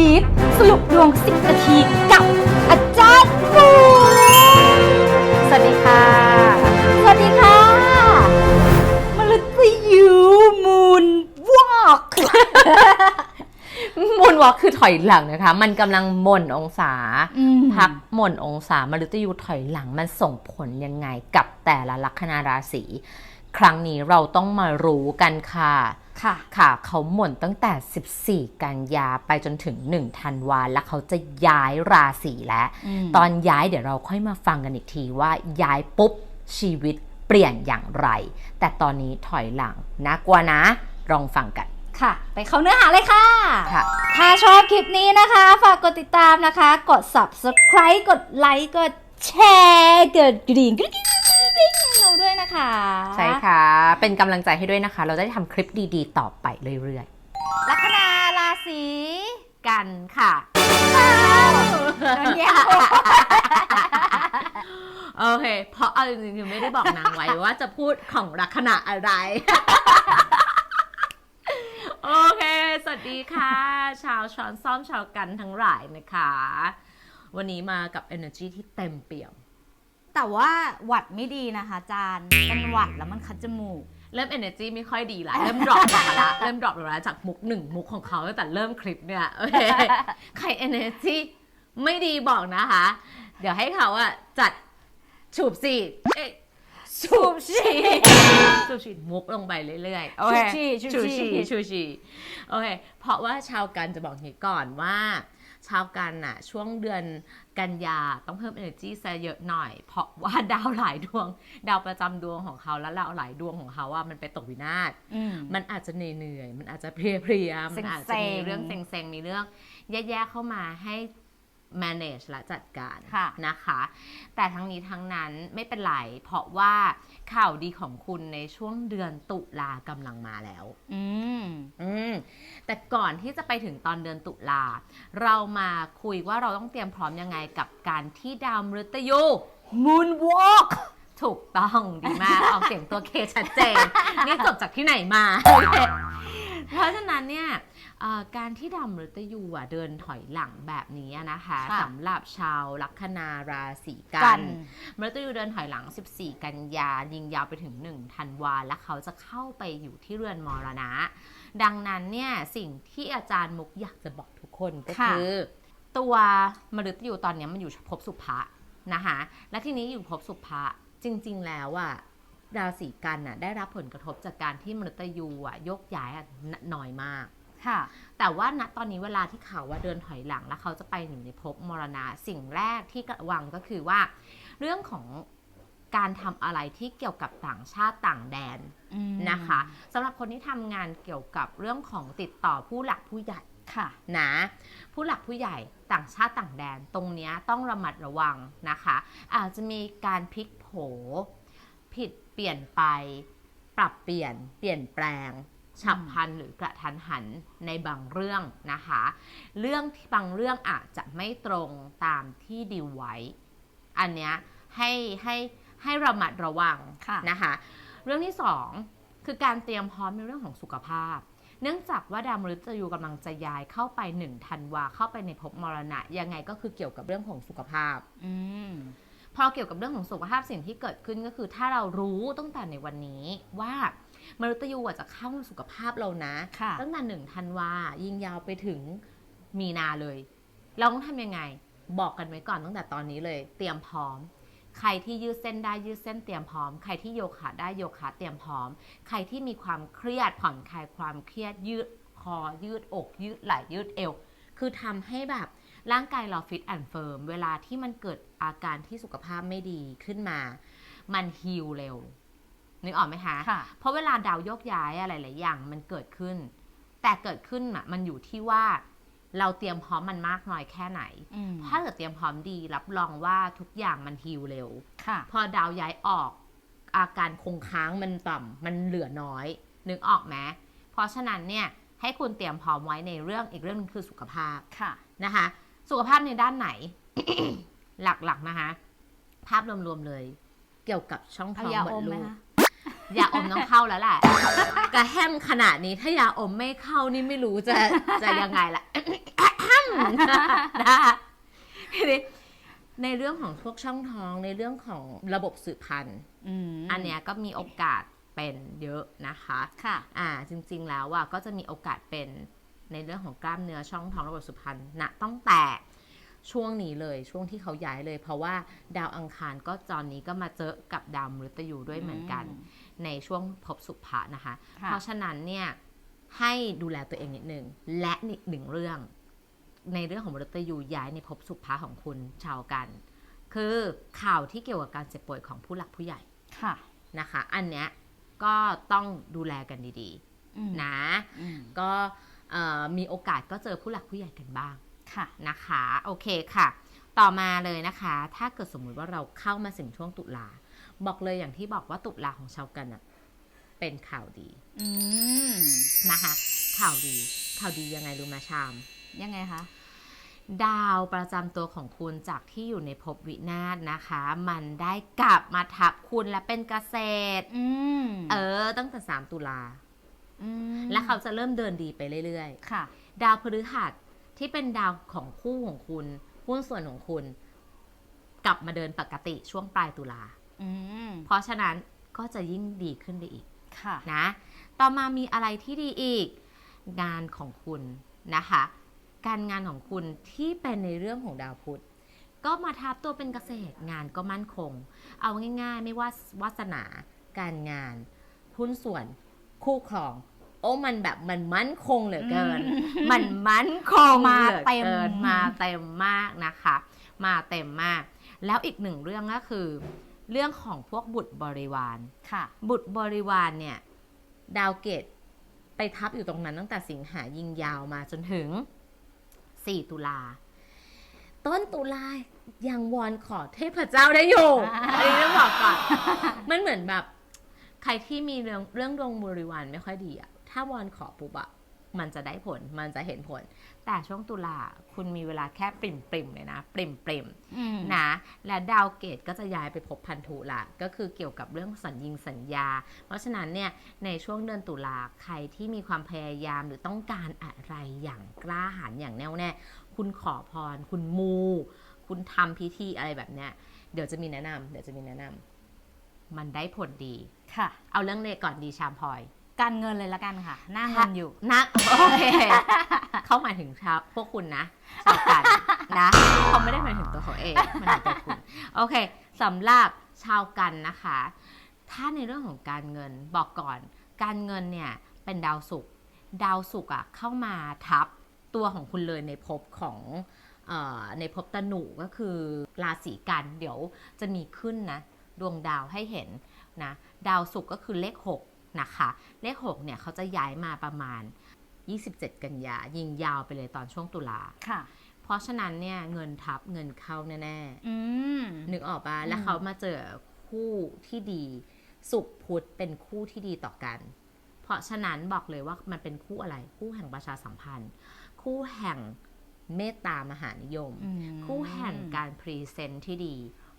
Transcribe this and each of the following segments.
บีฟสรุปดวง 10 นาทีกับอาจารย์ปูสวัสดีค่ะ สวัสดีค่ะมฤตยูมูนวอกมนวอล์กคือถอยหลังนะคะ มันกำลังหม่นองศาพักหม่นองศามฤตยูถอยหลังมันส่งผลยังไงกับแต่ละลัคนาราศี ครั้งนี้เราต้องมารู้กันค่ะ ค่ะ ค่ะ เขาหม่นตั้งแต่ 14 กันยาไปจนถึง 1 ธันวา แล้วเขาจะย้ายราศีแล้วอืมตอนย้ายเดี๋ยวเราค่อยมาฟังกันอีกทีว่าย้ายปุ๊บชีวิตเปลี่ยนอย่างไร แต่ตอนนี้ถอยหลังน่ากลัวนะลองฟังกันค่ะ ไปเข้าเนื้อหาเลยค่ะค่ะ ถ้าชอบคลิปนี้นะคะ ฝากกดติดตามนะคะ กด subscribe กดไลค์กดแชร์กดกระดิ่งกระดิ่งก ระดิ่งให้เราด้วยนะคะ ใช่ค่ะ เป็นกำลังใจให้ด้วยนะคะ เราจะได้ทำคลิปดีๆ ต่อไปเรื่อยๆลัคนาราศีกันค่ะโดนแย่งโอ้โอเค เพราะเอาจริงๆคือไม่ได้บอกนางไว้ว่าจะพูดของลัคนาอะไร โอเค สวัสดีค่ะ ชาวช้อนซ่อมชาวกันทั้งหลายนะคะ วันนี้มากับ energy ที่เต็มเปี่ยม แต่ว่าหวัดไม่ดีนะคะจานเป็นหวัดแล้วมันคัดจมูก เริ่ม energy ไม่ค่อยดีละ เริ่ม drop ลงมาละ เริ่ม drop ลงมาละจากมุกหนึ่งมุกของเขาตั้งแต่เริ่มคลิปเนี่ยโอเคใคร energy ไม่ดีบอกนะคะ เดี๋ยวให้เขาอะจัดฉูบสีเอ๊ะฉูบฉีดฉูบฉีดมุกลงไปเรื่อยๆโอเคฉูบฉี่ฉูบฉูบฉี่ฉีดฉูบฉีดโอเคเพราะว่าชาวกันจะบอกอย่างนี้ก่อนว่า ชาวกันอะช่วงเดือน กันยาต้องเพิ่ม energy ซะเยอะหน่อย เพราะว่าดาวหลายดวง ดาวประจำดวงของเขาและดาวหลายดวงของเขาว่ามันไปตกวินาศอืมมันอาจจะเหนื่อยๆมันอาจจะเพลียๆมันอาจจะมีเซ็งๆเรื่องเซ็งๆมีเรื่องแย่ๆเข้ามาให้ manage และจัดการค่ะนะคะ แต่ทั้งนี้ทั้งนั้นไม่เป็นไร เพราะว่าข่าวดีของคุณในช่วงเดือนตุลากำลังมาแล้ว อืมอืมแต่ก่อนที่จะไปถึงตอนเดือนตุลา เรามาคุยว่าเราต้องเตรียมพร้อมยังไงกับการที่ดาวมฤตยู moonwalk ถูกต้องดีมากออกเสียงตัวเคชัดเจน นี่จบจากที่ไหนมา เพราะฉะนั้นเนี่ยเอ่อ การที่ดาวมฤตยูอะเดินถอยหลังแบบนี้นะคะค่ะสำหรับชาวลัคนาราศีกักันน มฤตยูเดินถอยหลัง 14 กันยายิงยาวไปถึง 1 ธันวา และเขาจะเข้าไปอยู่ที่เรือนมรณะ ดังนั้นเนี่ยสิ่งที่อาจารย์มุกอยากจะบอกทุกคนก็ค่ะ คือ ตัวมฤตยูตอนเนี้ยมันอยู่ภพสุภะนะคะและทีนี้อยู่ภพสุภะจริง ๆ แล้วอะราศีกันน่ะได้รับผลกระทบจากการที่มฤตยูอะยกย้ายอะนน้อยมาก ค่ะ แต่ว่าณตอนนี้เวลาที่เขาว่าเดินถอยหลังแล้วเขาจะไปอยู่ในภพมรณะสิ่งแรกที่ระวังก็คือว่า เรื่องของการทำอะไรที่เกี่ยวกับต่างชาติต่างแดนอืมนะคะสำหรับคนที่ทำงานเกี่ยวกับเรื่องของติดต่อผู้หลักผู้ใหญ่ค่ะนะผู้หลักผู้ใหญ่ต่างชาติต่างแดนตรงเนี้ยต้องระมัดระวังนะคะ อาจจะมีการพลิกโผ ผิดเปลี่ยนไป ปรับเปลี่ยนเปลี่ยนแปลง ฉับพลันหรือกระทันหันในบางเรื่องนะคะ เรื่องที่บางเรื่องอาจจะไม่ตรงตามที่ดีลไว้ อันเนี้ยให้ให้ให้ระมัดระวังค่ะนะคะ เรื่องที่สองคือการเตรียมพร้อมในเรื่องของสุขภาพ เนื่องจากว่าดาวมฤตยูกำลังจะย้ายเข้าไปหนึ่งธันวาเข้าไปในภพมรณะ ยังไงก็คือเกี่ยวกับเรื่องของสุขภาพอืมพอเกี่ยวกับเรื่องของสุขภาพสิ่งที่เกิดขึ้นก็คือ ถ้าเรารู้ตั้งแต่ในวันนี้ว่า มฤตยูอะจะเข้ามาสุขภาพเรานะค่ะตั้งแต่หนึ่งธันวายิงยาวไปถึงมีนาเลย เราต้องทำยังไง บอกกันไว้ก่อนตั้งแต่ตอนนี้เลย เตรียมพร้อม ใครที่ยืดเส้นได้ยืดเส้นเตรียมพร้อม ใครที่โยคะได้โยคะเตรียมพร้อม ใครที่มีความเครียดผ่อนคลายความเครียดยืดคอยืดอก ยืดไหล่ยืดเอว คือทำให้แบบร่างกายเราฟิตแอนด์เฟิร์มเวลาที่มันเกิดอาการที่สุขภาพไม่ดีขึ้นมา มันฮิลเร็ว นึกออกไหมคะค่ะเพราะเวลาดาวโยกย้ายอะไรหลายอย่างมันเกิดขึ้น แต่เกิดขึ้นอะมันอยู่ที่ว่า เราเตรียมพร้อมมันมากน้อยแค่ไหนอืมถ้าเกิดเตรียมพร้อมดีรับรองว่าทุกอย่างมันฮิลเร็วค่ะพอดาวย้ายออก อาการคงค้างมันต่ำมันเหลือน้อย นึกออกไหมเพราะฉะนั้นเนี่ยให้คุณเตรียมพร้อมไว้ในเรื่องอีกเรื่องหนึงคือสุขภาพค่ะนะคะ สุขภาพในด้านไหน หลักๆนะคะ ภาพรวมๆเลย เกี่ยวกับช่องท้เอาองยามดอมไหมลูกคะ ยาอมต้องเข้าแล้วแหละ กระแฮมขนาดนี้ถ้ายาอมไม่เข้านี่ไม่รู้จะจะยังไงละนะทีนี้ในเรื่องของพวกช่องท้องในเรื่องของระบบสืบพันธุ์อืมอันเนี้ยก็มีโอกาสเป็นเยอะนะคะค่ะอ่าจริง ๆ แล้วอะก็จะมีโอกาสเป็นในเรื่องของกล้ามเนื้อช่องท้องระบบสืบพันธุ์ณตั้งแต่ช่วงนี้เลยช่วงที่เขาย้ายเลย เพราะว่าดาวอังคารก็ตอนนี้ก็มาเจอกับดาวมฤตยูด้วยเหมือนกัน ในช่วงภพสุภะนะคะค่ะเพราะฉะนั้นเนี่ยให้ดูแลตัวเองนิดนึงและอีกหนึ่งเรื่อง ในเรื่องของมฤตยูย้ายในภพสุภะของคุณชาวกัน คือข่าวที่เกี่ยวกับการเจ็บป่วยของผู้หลักผู้ใหญ่ค่ะนะคะ อันเนี้ยก็ต้องดูแลกันดีอืมๆนะอืมก็เอ่อมีโอกาสก็เจอผู้หลักผู้ใหญ่กันบ้างค่ะนะคะ โอเคค่ะ ต่อมาเลยนะคะ ถ้าเกิดสมมุติว่าเราเข้ามาถึงช่วงตุลา บอกเลยอย่างที่บอกว่าตุลาของชาวกันอะเป็นข่าวดีอืมนะคะ ข่าวดีข่าวดียังไงรู้ไหมชาม ยังไงคะดาวประจำตัวของคุณจากที่อยู่ในภพวินาศนะคะ มันได้กลับมาทับคุณและเป็นเกษตรอืมเออ ตั้งแต่ 3 ตุลาอืมและเขาจะเริ่มเดินดีไปเรื่อยค่ะๆดาวพฤหัสที่เป็นดาวของคู่ของคุณหุ้นส่วนของคุณ กลับมาเดินปกติช่วงปลายตุลาอืม เพราะฉะนั้นก็จะยิ่งดีขึ้นไปอีกค่ะนะ ต่อมามีอะไรที่ดีอีก งานของคุณนะคะ การงานของคุณที่เป็นในเรื่องของดาวพุธก็มาทับตัวเป็นเกษตรงานก็มั่นคง เอาง่าย ๆ ไม่ว่าวาสนา การงานหุ้นส่วนคู่ครอง โอ้มันแบบมันมั่นคงเหลือเกิน มันมั่นคงมาหลือเต็มกินมาเต็มมากนะคะ มาเต็มมาก แล้วอีกหนึ่งเรื่องก็คือ เรื่องของพวกบุตรบริวาร ค่ะ บุตรบริวารเนี่ย ดาวเกตไปทับอยู่ตรงนั้นตั้งแต่สิงหายิงยาวมาจนถึง 4 ตุลา ต้นตุลายังวอนขอเทพเจ้าได้อยู่อ่าอันนี้ต้องบอกก่อน มันเหมือนแบบ ใครที่มีเรื่องเรื่องดวงบริวารไม่ค่อยดีอะถ้าวอนขอปุ๊บอะมันจะได้ผล มันจะเห็นผล แต่ช่วงตุลาคุณมีเวลาแค่ปริมปริมๆเลยนะ ปริมปริมๆอืมนะ และดาวเกตก็จะย้ายไปพบพันธุละก็คือเกี่ยวกับเรื่องสัญญิงสัญญา เพราะฉะนั้นเนี่ยในช่วงเดือนตุลาใครที่มีความพยายามหรือต้องการอะไรอย่างกล้าหาญอย่างแน่วแน่คุณขอพร คุณมู คุณทำพิธีอะไรแบบเนี้ยเดี๋ยวจะมีแนะนำเดี๋ยวจะมีแนะนำมันได้ผลดีค่ะ เอาเรื่องเลขก่อนดีชามพลอย การเงินเลยละกันค่ะหน้าเงินอยู่ นะโอเค เขาหมายถึงชาวพวกคุณนะชาวกันนะเขาไม่ได้หมายถึงตัวเขาเองมันหมายถึงคุณโอเคสำหรับชาวกันนะคะ ถ้าในเรื่องของการเงินบอกก่อน การเงินเนี่ยเป็นดาวศุกร์ดาวศุกร์อะเข้ามาทับตัวของคุณเลยในภพของเออในภพตนุก็คือราศีกันเดี๋ยวจะมีขึ้นนะ ดวงดาวให้เห็นนะ ดาวศุกร์ก็คือเลข 6 นะคะ เลข6เนี่ยเขาจะย้ายมาประมาณ 27 กันยายิงยาวไปเลยตอนช่วงตุลาค่ะ เพราะฉะนั้นเนี่ยเงินทับเงินเข้าแน่อืมๆนึกออกปะอืมแล้วเขามาเจอคู่ที่ดี สุขพุธเป็นคู่ที่ดีต่อกัน เพราะฉะนั้นบอกเลยว่ามันเป็นคู่อะไร คู่แห่งประชาสัมพันธ์ คู่แห่งเมตตามหานิยมอืมคู่แห่งการพรีเซนต์ที่ดี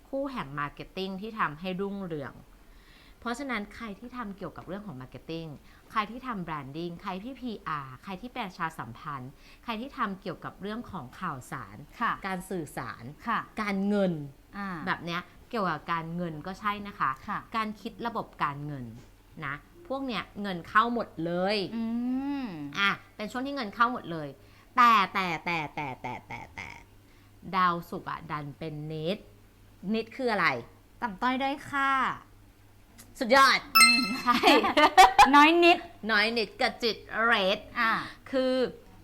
คู่แห่งมาร์เก็ตติ้งที่ทำให้รุ่งเรือง เพราะฉะนั้นใครที่ทำเกี่ยวกับเรื่องของมาร์เก็ตติ้งใครที่ทำแบรนดิ้งใครที่ PR ใครที่ประชาสัมพันธ์ ใครที่ทำเกี่ยวกับเรื่องของข่าวสาร ค่ะการสื่อสาร ค่ะการเงินอ่าแบบเนี้ยเกี่ยวกับการเงินก็ใช่นะคะ ค่ะการคิดระบบการเงินนะพวกเนี้ยเงินเข้าหมดเลย อืมอะ เป็นช่วงที่เงินเข้าหมดเลย แต่แต่แต่แต่แต่แต่แต่ดาวศุกร์อะดันเป็นนิดนิดคืออะไร ต่ำต้อยด้อยค่า สุดยอด ใช่ น้อยนิด น้อยนิดกับจิตเรทอ่า คือ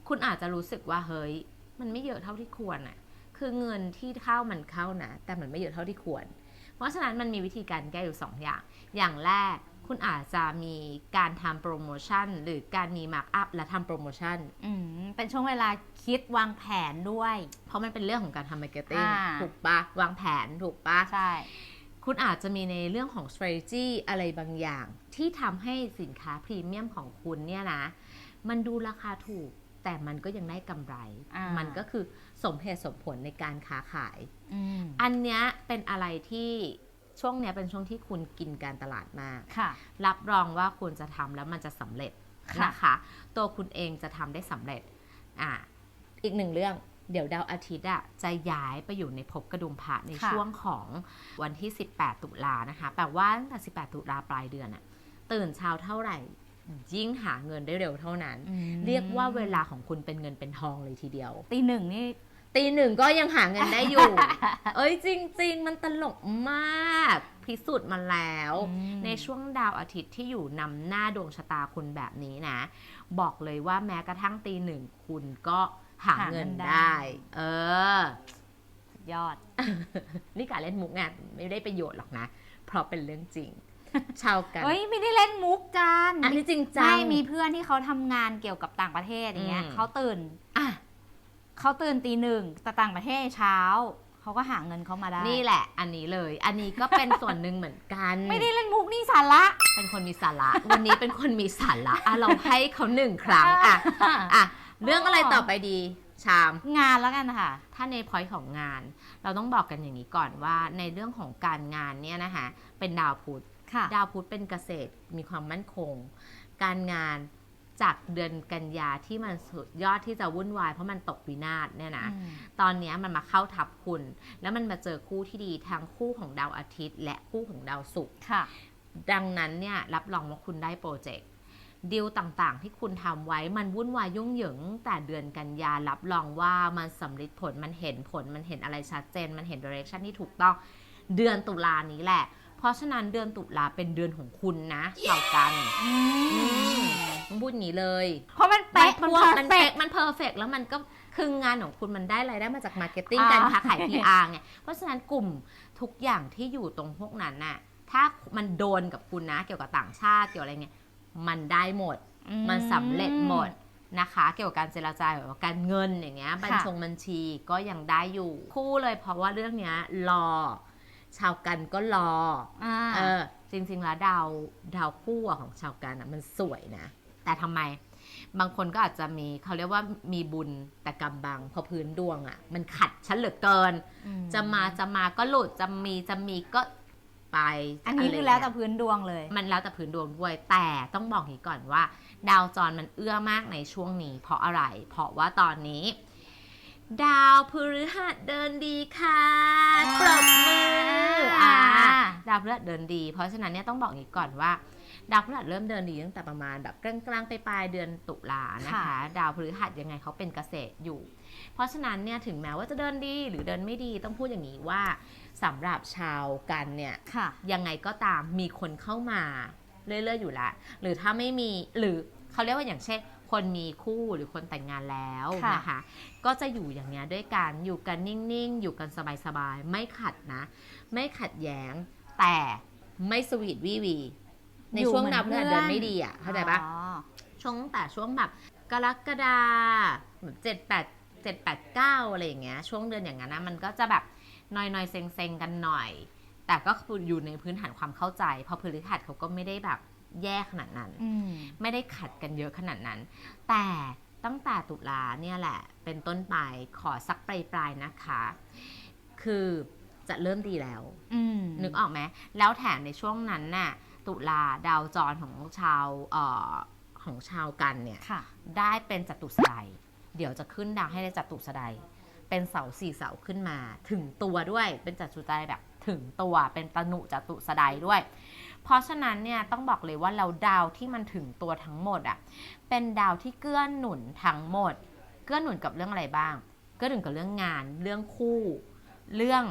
คุณอาจจะรู้สึกว่าเฮ้ย มันไม่เยอะเท่าที่ควรอะคือเงินที่เข้ามันเข้านะ แต่มันไม่เยอะเท่าที่ควร เพราะฉะนั้นมันมีวิธีการแก้อยู่ 2 อย่าง อย่างแรกคุณอาจจะมีการทำโปรโมชั่น หรือการมีมาร์กอัพและทำโปรโมชั่น อืม เป็นช่วงเวลาคิดวางแผนด้วย เพราะมันเป็นเรื่องของการทำมาร์เก็ตติ้งอ่า ถูกปะวางแผนถูกปะ ใช่ คุณอาจจะมีในเรื่องของ strategy อะไรบางอย่าง ที่ทำให้สินค้าพรีเมียมของคุณเนี่ยนะ มันดูราคาถูกแต่มันก็ยังได้กำไรอ่ามัมันก็คือสมเหตุสมผลในการค้าขายอืมอันเนี้ยเป็นอะไรที่ช่วงเนี้ยเป็นช่วงที่คุณกินการตลาดมากค่ะรับรองว่าคุณจะทำแล้วมันจะสำเร็จค่ะนะคะ ตัวคุณเองจะทำได้สำเร็จอ่าอีกหนึ่งเรื่อง เดี๋ยวดาวอาทิตย์อะจะย้ายไปอยู่ในภพกระดุมพระในค่ะช่วงของวันที่ 18 ตุลานะคะแปลว่าตั้งแต่ 18 ตุลาปลายเดือนอะตื่นเช้าเท่าไหร่ยิ่งหาเงินได้เร็วเท่านั้นอืมเรียกว่าเวลาของคุณเป็นเงินเป็นทองเลยทีเดียว ตีหนึ่งนี่ตีหนึ่งก็ยังหาเงินได้อยู่ เอ้ยจริง ๆ มันตลกมาก พิสูจน์มาแล้วอืมในช่วงดาวอาทิตย์ที่อยู่นำหน้าดวงชะตาคุณแบบนี้นะ บอกเลยว่าแม้กระทั่งตีหนึ่งคุณก็ หาเงินได้ เออ ยอด นี่การเล่นมุกไงไม่ได้ประโยชน์หรอกนะ เพราะเป็นเรื่องจริง ชาวกันเฮ้ยไม่ได้เล่นมุกจานอันนี้จริงจัไม่งมีเพื่อนที่เขาทำงานเกี่ยวกับต่างประเทศอย่างเงี้ยอืม เขาตื่นอะ เขาตื่นตีหนึ่งแต่ต่างประเทศเช้า เขาก็หาเงินเขามาได้นี่แหละ อันนี้เลย อันนี้ก็เป็นส่วนหนึ่งเหมือนกัน ไม่ได้เล่นมุกนี่สาระ เป็นคนมีสาระ วันนี้เป็นคนมีสาระอะเราให้เขาหนึ่งครั้งอะ อะ เรื่องอะไรต่อไปดี ชาม งานแล้วกันค่ะ ถ้าในพอยต์ของงาน เราต้องบอกกันอย่างนี้ก่อนว่าในเรื่องของการงานเนี่ยนะคะเป็นดาวพุธค่ะ ดาวพุธเป็นเกษตรมีความมั่นคง การงานจากเดือนกันยาที่มันสุดยอดที่จะวุ่นวายเพราะมันตกวินาศเนี่ยนะอืมตอนเนี้ยมันมาเข้าทับคุณ แล้วมันมาเจอคู่ที่ดีทั้งคู่ของดาวอาทิตย์ และคู่ของดาวศุกร์ค่ะ ดังนั้นเนี่ยรับรองว่าคุณได้โปรเจกต์ ดีลต่างๆ ที่คุณทำไว้มันวุ่นวายยุ่งเหยิง แต่เดือนกันยารับรองว่ามันสำเร็จผลมันเห็นผลมันเห็นอะไรชัดเจน มันเห็นดิเรกชันที่ถูกต้องเดือนตุลานี้แหละ เพราะฉะนั้นเดือนตุลาเป็นเดือนของคุณนะชาวกันอืมมันพูดอย่างนี้เลยเพราะมันเป๊ะมัมันนเพอเป๊ะร์มันเฟเป๊ะกมันเพอร์เฟกแล้วมันก็คืองานของคุณมันได้รายได้มาจากมาร์เก็ตติ้งอ่าการค้าขาย PR ไงเพราะฉะนั้นกลุ่มทุกอย่างที่อยู่ตรงพวกนั้นน่ะถ้ามันโดนกับคุณนะเกี่ยวกับต่างชาติเกี่ยวอะไรเงี้ย มันได้หมด มันสำเร็จหมดนะคะ เกี่ยวกับการเจรจาแบบว่าการเงินอย่างเงี้ยบัญชงบัญชีก็ยังได้อยู่ คู่เลยเพราะว่าเรื่องเนี้ยรอ ชาวกันก็รออ่าเออจริงๆแล้วดาวดาวคู่อะของชาวกันอะมันสวยนะ แต่ทำไม บางคนก็อาจจะมีเขาเรียกว่ามีบุญแต่กำบังเพอพื้นดวงอะมันขัดฉันเหลือเกิน จะมาจะมาก็หลุดจะมีจะมีก็ ไปอันนี้ะไรคือแล้วเงี้ยแต่พื้นดวงเลย มันแล้วแต่พื้นดวงด้วย แต่ต้องบอกอย่างนี้ก่อนว่า ดาวจรมันเอื้อมากในช่วงนี้ เพราะอะไร เพราะว่าตอนนี้ ดาวพฤหัสเดินดีค่ะปรบมืออ่าดาวพฤหัสเดินดี เพราะฉะนั้นเนี่ยต้องบอกอย่างนี้ก่อนว่าดาวพฤหัสเริ่มเดินดีตั้งแต่ประมาณแบบกลางๆไปปลายๆเดือนตุลานะคะค่ะดาวพฤหัสยังไงเขาเป็นเกษตรอยู่ เพราะฉะนั้นเนี่ยถึงแม้ว่าจะเดินดีหรือเดินไม่ดีต้องพูดอย่างนี้ว่า สำหรับชาวกันเนี่ยค่ะยังไงก็ตามมีคนเข้ามาเรื่อยๆอยู่ละ หรือถ้าไม่มีหรือเขาเรียกว่าอย่างเช่น คนมีคู่หรือคนแต่งงานแล้วค่ะ นะคะ ก็จะอยู่อย่างเงี้ยด้วยกันอยู่กันนิ่งๆ อยู่กันสบายๆ ไม่ขัดนะ ไม่ขัดแย้ง แต่ไม่สวีทวิวี ในช่วงนับเดือนเดือนไม่ดีอะเข้าใจปะ อ๋อ ช่วงตั้งแต่ช่วงแบบกรกฎาแบบเจ็ดแปดเจ็ดแปดเก้าอะไรอย่างเงี้ยช่วงเดือนอย่างนั้นนะมันก็จะแบบ นอยนอยๆเซ็งเซ็งๆกันหน่อย แต่ก็คืออยู่ในพื้นฐานความเข้าใจ เพราะพฤหัสเขาก็ไม่ได้แบบแย่ขนาดนั้นอืมไม่ได้ขัดกันเยอะขนาดนั้น แต่ตั้งแต่ตุลาเนี่ยแหละ เป็นต้นไปขอสักปลายๆนะคะ คือจะเริ่มดีแล้วอืมนึกออกไหมแล้วแถมในช่วงนั้นน่ะตุลาดาวจรของชาวเอ่อของชาวกันเนี่ยค่ะได้เป็นจัตุสไดเดี๋ยวจะขึ้นดาวให้ในจัตุสได เป็นเสาสี่เสาขึ้นมา ถึงตัวด้วย เป็นจัตุสไดแบบถึงตัว เป็นตนุจัตุสไดด้วย เพราะฉะนั้นเนี่ยต้องบอกเลยว่าเราดาวที่มันถึงตัวทั้งหมดอะ่ะ เป็นดาวที่เกื้อหนุนทั้งหมด เกื้อหนุนกับเรื่องอะไรบ้าง เกื้อหนุนกับเรื่องงาน เรื่องคู่ เรื่อง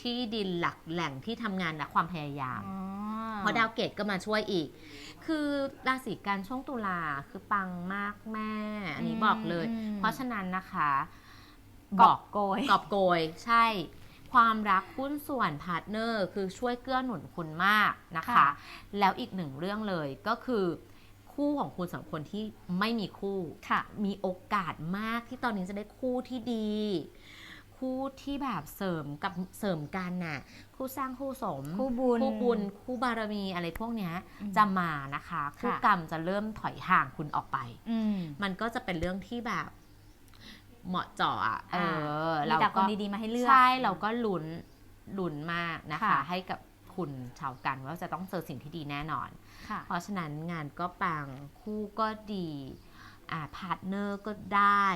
ที่ดินหลักแหล่งที่ทำงานและความพยายามอ๋อเพราะดาวเกตก็มาช่วยอีก คือราศีกันช่วงตุลาคือปังมากแม่ อันนี้บอกเลยมเพราะฉะนั้นนะคะ กบออกบโกยกอบโกย ใช่ ความรักหุ้นส่วนพาร์ทเนอร์คือช่วยเกื้อหนุนคุณมากนะคะ ค่ะ แล้วอีกหนึ่งเรื่องเลยก็คือคู่ของคุณสองคนที่ไม่มีคู่ ค่ะ มีโอกาสมากที่ตอนนี้จะได้คู่ที่ดี คู่ที่แบบเสริมกับเสริมกันน่ะ คู่สร้างคู่สม คู่บุญ คู่บุญคู่บารมีอะไรพวกเนี้ยอืมจะมานะคะ คู่ค่ะกรรมจะเริ่มถอยห่างคุณออกไป อืม มันก็จะเป็นเรื่องที่แบบ เหมาะเจาะอะเออ่าอมีเราแต่คก็นดีๆมาให้เลือกใช่เราก็ลุ้นลุ้นมากนะคะค่ะให้กับคุณชาวกันว่าจะต้องเจอสิ่งที่ดีแน่นอนค่ะเพราะฉะนั้นงานก็ปังคู่ก็ดีอ่าพาร์ทเนอร์ก็ได้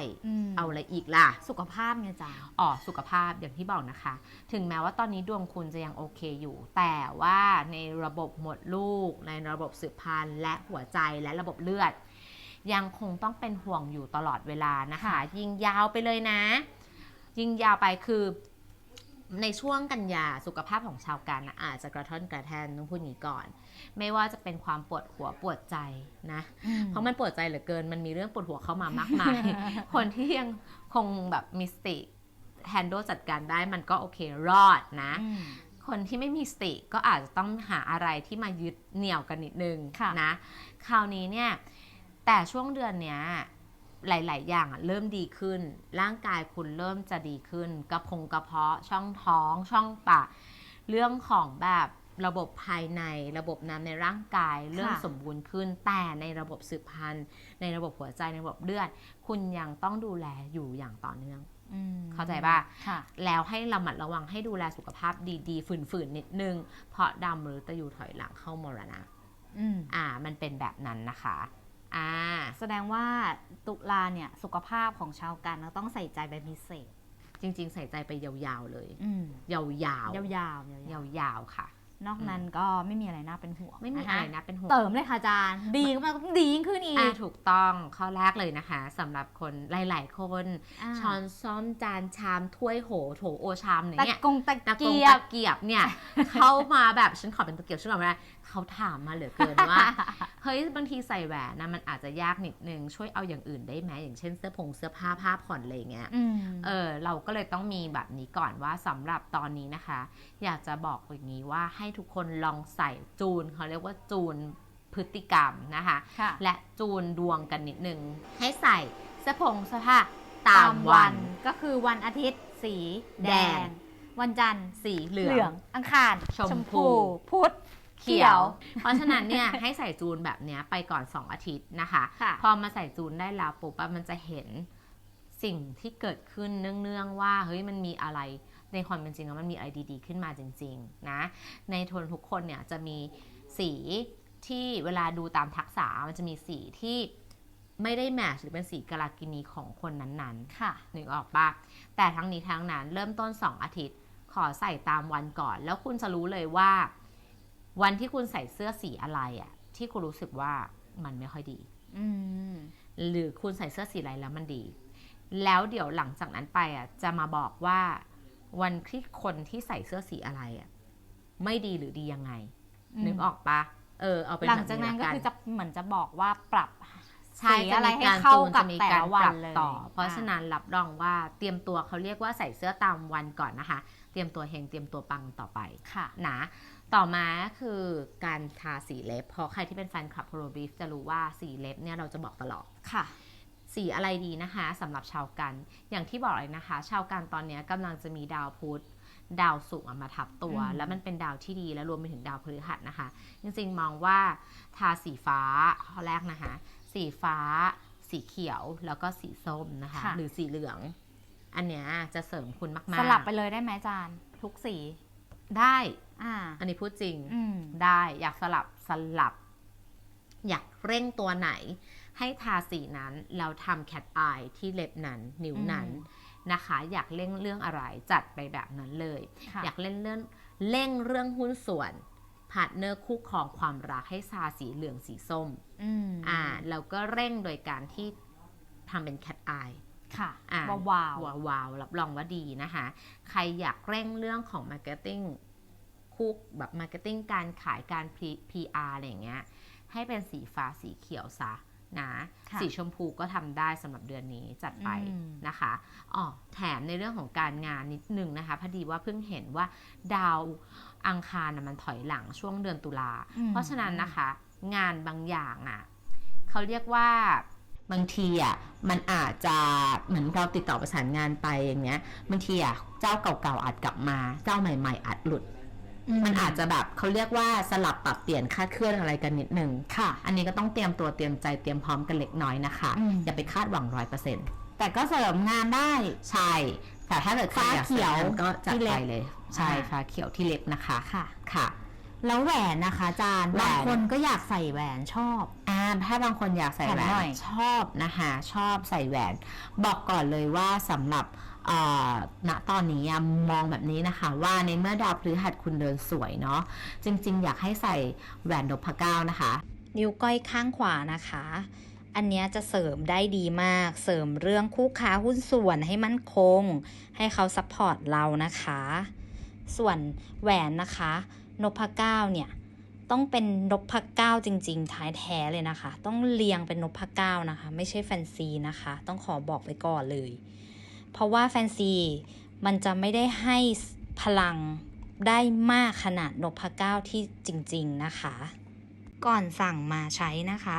มเอาอะไรอีกล่ะ สุขภาพไงจ๊ะอ๋อ สุขภาพอย่างที่บอกนะคะ ถึงแม้ว่าตอนนี้ดวงคุณจะยังโอเคอยู่ แต่ว่าในระบบหมดลูก ในระบบสืบพันธุ์และหัวใจและระบบเลือด ยังคงต้องเป็นห่วงอยู่ตลอดเวลานะคะค่ะยิงยาวไปเลยนะ ยิงยาวไปคือในช่วงกันยาสุขภาพของชาวกันนะอาจจะกระท่อนกระแทนต้องพูดอย่างนี้ก่อน ไม่ว่าจะเป็นความปวดหัวปวดใจนะ เพราะมันปวดใจเหลือเกิน มันมีเรื่องปวดหัวเข้ามามากมาย คนที่ยังคงแบบมีสติแฮนด์ลจัดการได้มันก็โอเครอดนะอืมคนที่ไม่มีสติก็อาจจะต้องหาอะไรที่มายึดเหนี่ยวกันนิดนึงค่ะนะ คราวนี้เนี่ย แต่ช่วงเดือนเนี้ยหลาย ๆ อย่างอะเริ่มดีขึ้น ร่างกายคุณเริ่มจะดีขึ้น กระพงกระเพาะช่องท้องช่องปากเรื่องของแบบระบบภายในระบบน้ำในร่างกายเริ่มสมบูรณ์ขึ้น แต่ในระบบสืบพันธุ์ ในระบบหัวใจในระบบเลือด คุณยังต้องดูแลอยู่อย่างต่อเนื่องอืมเข้าใจป่ะค่ะ แล้วให้ระมัดระวังให้ดูแลสุขภาพดีๆ ฝืนๆ นิดนึง เพราะดำหรือตะยูถอยหลังเข้ามรณะอืมอ่า มันเป็นแบบนั้นนะคะ อ่าแสดงว่าตุลาเนี่ยสุขภาพของชาวกันต้องใส่ใจเป็นพิเศษ จริง ๆ ใส่ใจไปยาวๆเลย อืมยาวๆยาวๆยาวๆยาวๆค่ะ นอกนั้นก็ไม่มีอะไรน่าเป็นห่วงไม่มีนคอะไรนะเป็นห่วงเติมเลยค่ะอาจารย์ ดีก็มันก็ดียิ่งขึ้นอีอ่ากถูกต้องข้อแรกเลยนะคะสำหรับคนหลาย ๆ คนาช้อนซ้อมจานชามถ้วยโหโถโอชามตะเนี่ยกงตะตะกงเกียบตะเกียบเนี่ยเข้ามาแบบฉันขอเป็นตะเกียบฉันขอไม่ได้เขาถามมาเหลือเกินว่าเฮ้ยบางทีใส่แหวนนะมันอาจจะยากนิดนึงช่วยเอาอย่างอื่นได้ไหมอย่างเช่นเสื้อผงเสื้อผ้าผ้าผ่อนอะไรอย่างเงี้ยอืมเออเราก็เลยต้องมีแบบนี้ก่อนว่าสำหรับตอนนี้นะคะ อยากจะบอกอย่างนี้ว่าให้ทุกคนลองใส่จูนเขาเรียกว่าจูนพฤติกรรมนะคะค่ะและจูนดวงกันนิดนึง ให้ใส่เสื้อผงเสื้อผ้าตามวัน ก็คือวันอาทิตย์ สีแดแดงงวันจันทร์สีเหลืเหลือองงอังคาร ชมพู พุธเขียว เพราะฉะนั้นเนี่ยให้ใส่จูนแบบเนี้ยไปก่อน 2 อาทิตย์นะคะค่ะพอมาใส่จูนได้แล้วปุ๊บอะมันจะเห็นสิ่งที่เกิดขึ้นเนื่องๆว่าเฮ้ยมันมีอะไร ในความเป็นจริงแล้วมันมีอะไรดีๆขึ้นมาจริงๆนะในทนทุกคนเนี่ยจะมีสีที่เวลาดูตามทักษะมันจะมีสีที่ไม่ได้แมทช์หรือเป็นสีกาลากินีของคนนั้นๆ ค่ะนึกออกปะแต่ทั้งนี้ทั้งนั้นเริ่มต้น 2 อาทิตย์ ขอใส่ตามวันก่อน แล้วคุณจะรู้เลยว่า วันที่คุณใส่เสื้อสีอะไรอะที่คุณรู้สึกว่ามันไม่ค่อยดี อืมหรือคุณใส่เสื้อสีอะไรแล้วมันดี แล้วเดี๋ยวหลังจากนั้นไปอะจะมาบอกว่า วันที่คนที่ใส่เสื้อสีอะไรอะไม่ดีหรือดียังไง นึกออกปะเออเอาเป็นหลังจากนั้นแบบก็ละคือจะเหมือนจะบอกว่าปรับใช่สีจะอะไรมีให้การเข้าจูนกับจะมีแต่การละวัปนรับเลยต่อ เพราะอ่ฉะนั้นรับรองว่าเตรียมตัวเขาเรียกว่าใส่เสื้อตามวันก่อนนะคะ เตรียมตัวเฮงเตรียมตัวปังต่อไปค่ะนะต่อมาคือการทาสีเล็บเพราะใครที่เป็นแฟนคลับโ o รบีฟจะรู้ว่าสีเล็บเนี่ยเราจะบอกตลอดค่ะ สีอะไรดีนะคะสำหรับชาวกัน อย่างที่บอกเลยนะคะ ชาวกันตอนนี้กำลังจะมีดาวพุธดาวศุกร์อะมาทับตัวอืมแล้วมันเป็นดาวที่ดีและรวมไปถึงดาวพฤหัสนะคะ จริงๆมองว่าทาสีฟ้าข้อแรกนะคะ สีฟ้า สีเขียวแล้วก็สีส้มนะคะหรือสีเหลือง อันเนี้ยจะเสริมคุณมากๆสลับไปเลยได้ไหมอาจารย์ ทุกสี ได้ อ่า อันนี้พูดจริง อืม ได้อยากสลับสลับ อยากเร่งตัวไหน ให้ทาสีนั้นแล้วทำแคทอายที่เล็บนั้น นิ้วนั้นอืมนะคะ อยากเร่งเรื่องอะไรจัดไปแบบนั้นเลยค่ะอยากเล่นเรื่องเร่งเรื่องหุ้นส่วนพาร์ทเนอร์คู่ครองความรักให้ทาสีเหลืองสีส้มอืมอ่าแล้วก็เร่งโดยการที่ทำเป็นแคทอายค่ะอ่าว้าวว้าวว้าวรับรองว่าดีนะคะ ใครอยากเร่งเรื่องของมาร์เก็ตติ้งคู่แบบมาร์เก็ตติ้งการขายการ PR อะไรอย่างเงี้ย ให้เป็นสีฟ้าสีเขียวซะ นะค่ะสีชมพูก็ทำได้สำหรับเดือนนี้จัดไปอืมนะคะอ๋อแถมในเรื่องของการงานนิดนึงนะคะพอดีว่าเพิ่งเห็นว่าดาวอังคารนะมันถอยหลังช่วงเดือนตุลาอืมเพราะฉะนั้นนะคะ งานบางอย่างอะเขาเรียกว่าบางทีอะมันอาจจะเหมือนเราติดต่อประสานงานไปอย่างเงี้ยบางทีอะเจ้าเก่าๆอาจกลับมา เจ้าใหม่ ๆอาจหลุด มันอาจจะแบบเขาเรียกว่าสลับปรับเปลี่ยนคาดเคลื่อนอะไรกันนิดนึงค่ะ อันนี้ก็ต้องเตรียมตัวเตรียมใจเตรียมพร้อมกันเล็กน้อยนะคะอืมอย่าไปคาดหวังร้อยเปอร์เซ็นต์แต่ก็เสริมงานได้ใช่แต่ถ้าเกิดใครอยากฟ้าเขียวสริมก็จัดที่เล็ไปบเลย ใช่อ่าฟ้าเขียวที่เล็บนะคะค่ะค่ะแล้วแหวนนะคะอาจารย์แหวนบางคนก็อยากใส่แหวนชอบอ่าถ้าบางคนอยากใส่แหวแถมหน่อยนชอบนะคะ ชอบใส่แหวน บอกก่อนเลยว่าสำหรับเอ่อ ณตอนนี้มองแบบนี้นะคะ ว่าในเมื่อดาวพฤหัสคุณเดินสวยเนาะจริง ๆ อยากให้ใส่แหวนนพเก้านะคะ นิ้วก้อยข้างขวานะคะ อันนี้จะเสริมได้ดีมาก เสริมเรื่องคู่ค้าหุ้นส่วนให้มั่นคง ให้เขาซัพพอร์ตเรานะคะ ส่วนแหวนนะคะนพเก้าเนี่ยต้องเป็นนพเก้าจริง ๆ ท้ายแท้เลยนะคะ ต้องเรียงเป็นนพเก้านะคะ ไม่ใช่แฟนซีนะคะ ต้องขอบอกไว้ก่อนเลย เพราะว่าแฟนซีมันจะไม่ได้ให้พลังได้มากขนาดนพเก้าที่จริง ๆ นะคะ ก่อนสั่งมาใช้นะคะ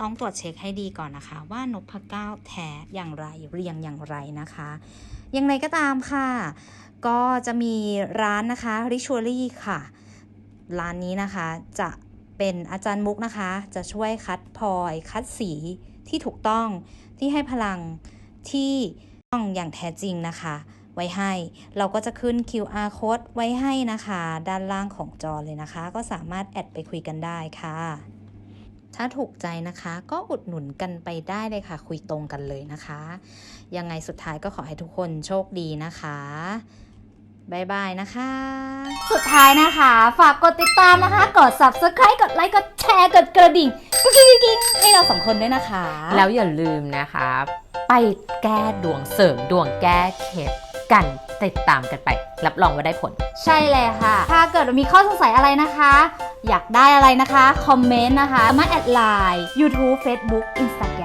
ต้องตรวจเช็คให้ดีก่อนนะคะ ว่านพเก้าแท้อย่างไรเรียงอย่างไรนะคะอย่างไรก็ตามค่ะ ก็จะมีร้านนะคะ Ritually ค่ะ ร้านนี้นะคะจะเป็นอาจารย์มุกนะคะ จะช่วยคัดพลอย คัดสีที่ถูกต้องที่ให้พลังที่ องอย่างแท้จริงนะคะ ไว้ให้ เราก็จะขึ้น QR code ไว้ให้นะคะ ด้านล่างของจอเลยนะคะ ก็สามารถแอดไปคุยกันได้ค่ะ ถ้าถูกใจนะคะ ก็อุดหนุนกันไปได้เลยค่ะ คุยตรงกันเลยนะคะ ยังไงสุดท้ายก็ขอให้ทุกคนโชคดีนะคะ บายบายนะคะ สุดท้ายนะคะ ฝากกดติดตามนะคะ กด subscribe กดไลค์ กดแชร์ กดกระดิ่งกิ๊งกิ๊งกิ๊งให้เราสองคนด้วยนะคะ แล้วอย่าลืมนะคะไปแก้ดวงเสริมดวงแก้เคล็ดกันติดตามกันไป รับรองว่าได้ผล ใช่เลยค่ะ ถ้าเกิดมีข้อสงสัยอะไรนะคะ อยากได้อะไรนะคะ คอมเมนต์นะคะ มาแอดไลน์ YouTube Facebook Instagram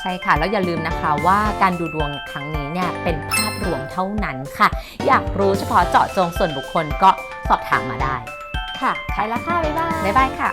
ใช่ค่ะ แล้วอย่าลืมนะคะว่าการดูดวงครั้งนี้เนี่ยเป็นภาพรวมเท่านั้นค่ะ อยากรู้เฉพาะเจาะจงส่วนบุคคลก็สอบถามมาได้ ค่ะไปละค่ะ บ๊ายบาย บ๊ายบายค่ะ